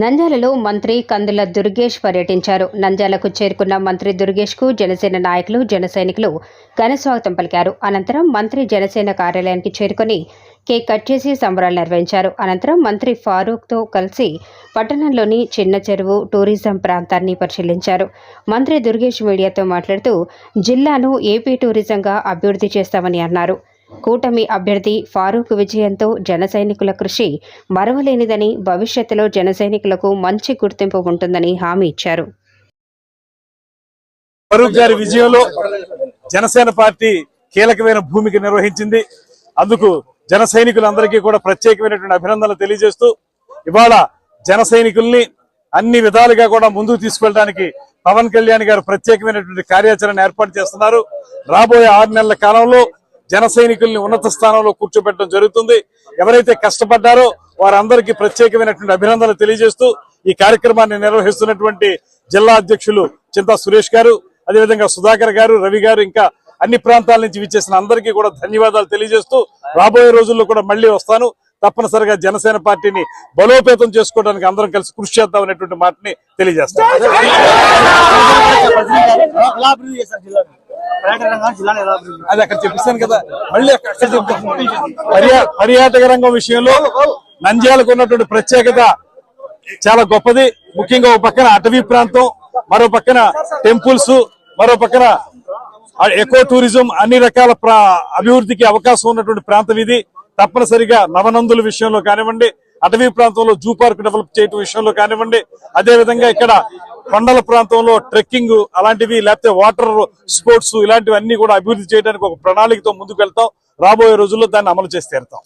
నంద్యాలలో మంత్రి కందుల దుర్గేష్ పర్యటించారు నంద్యాలకు చేరుకున్న మంత్రి దుర్గేష్కు జనసేన నాయకులు జన సైనికులు ఘనస్వాగతం పలికారు. అనంతరం మంత్రి జనసేన కార్యాలయానికి చేరుకుని కేక్ కట్ చేసి సంబరాలు నిర్వహించారు. అనంతరం మంత్రి ఫారూక్తో కలిసి పట్టణంలోని చిన్న చెరువు టూరిజం ప్రాంతాన్ని పరిశీలించారు. మంత్రి దుర్గేష్ మీడియాతో మాట్లాడుతూ జిల్లాను ఏపీ టూరిజంగా అభివృద్ధి చేస్తామని అన్నారు. కూటమి అభ్యర్థి ఫారూక్ విజయంతో జనసైనికుల కృషి మరవలేనిదని భవిష్యత్తులో జనసైనికులకు మంచి గుర్తింపు ఉంటుందని హామీ ఇచ్చారు. ఫరూక్ గారి విజయంలో జనసేన పార్టీ కీలకమైన భూమిక నిర్వహించింది. అందుకు జన సైనికులందరికీ కూడా ప్రత్యేకమైనటువంటి అభినందనలు తెలియజేస్తూ ఇవాళ జన సైనికుల్ని అన్ని విధాలుగా కూడా ముందుకు తీసుకెళ్ళడానికి పవన్ కళ్యాణ్ గారు ప్రత్యేకమైనటువంటి కార్యాచరణ ఏర్పాటు చేస్తున్నారు. రాబోయే ఆరు నెలల కాలంలో జన సైనికుల్ని ఉన్నత స్థానంలో కూర్చోబెట్టడం జరుగుతుంది ఎవరైతే కష్టపడ్డారో వారందరికీ ప్రత్యేకమైనటువంటి అభినందనలు తెలియజేస్తూ ఈ కార్యక్రమాన్ని నిర్వహిస్తున్నటువంటి జిల్లా అధ్యక్షులు చింతా సురేష్ గారు అదేవిధంగా సుధాకర్ గారు రవి గారు ఇంకా అన్ని ప్రాంతాల నుంచి విచ్చేసిన అందరికీ కూడా ధన్యవాదాలు తెలియజేస్తూ రాబోయే రోజుల్లో కూడా మళ్ళీ వస్తాను తప్పనిసరిగా జనసేన పార్టీని బలోపేతం చేసుకోవడానికి అందరం కలిసి కృషి చేద్దాం అనేటువంటి మాటని తెలియజేస్తాం పర్యాటక అది అక్కడ చెప్పిస్తాను కదా. మళ్ళీ అక్కడ పర్యా పర్యాటక రంగం విషయంలో నంద్యాలకు ఉన్నటువంటి ప్రత్యేకత చాలా గొప్పది. ముఖ్యంగా ఒక పక్కన అటవీ ప్రాంతం మరో పక్కన టెంపుల్స్ మరో పక్కన ఎకో టూరిజం అన్ని రకాల ప్రా- అభివృద్ధికి అవకాశం ఉన్నటువంటి ప్రాంతం ఇది. తప్పనిసరిగా నవనందుల విషయంలో కానివ్వండి అటవీ ప్రాంతంలో జూ పార్క్ డెవలప్ చేయడం విషయంలో కానివ్వండి అదే విధంగా ఇక్కడ కొండల ప్రాంతంలో ట్రెక్కింగ్ అలాంటివి లేకపోతే వాటర్ స్పోర్ట్స్ ఇలాంటివి అన్ని కూడా అభివృద్ధి చేయడానికి ఒక ప్రణాళికతో ముందుకు వెళ్తాం రాబోయే రోజుల్లో దాన్ని అమలు చేసి తీరుతాం.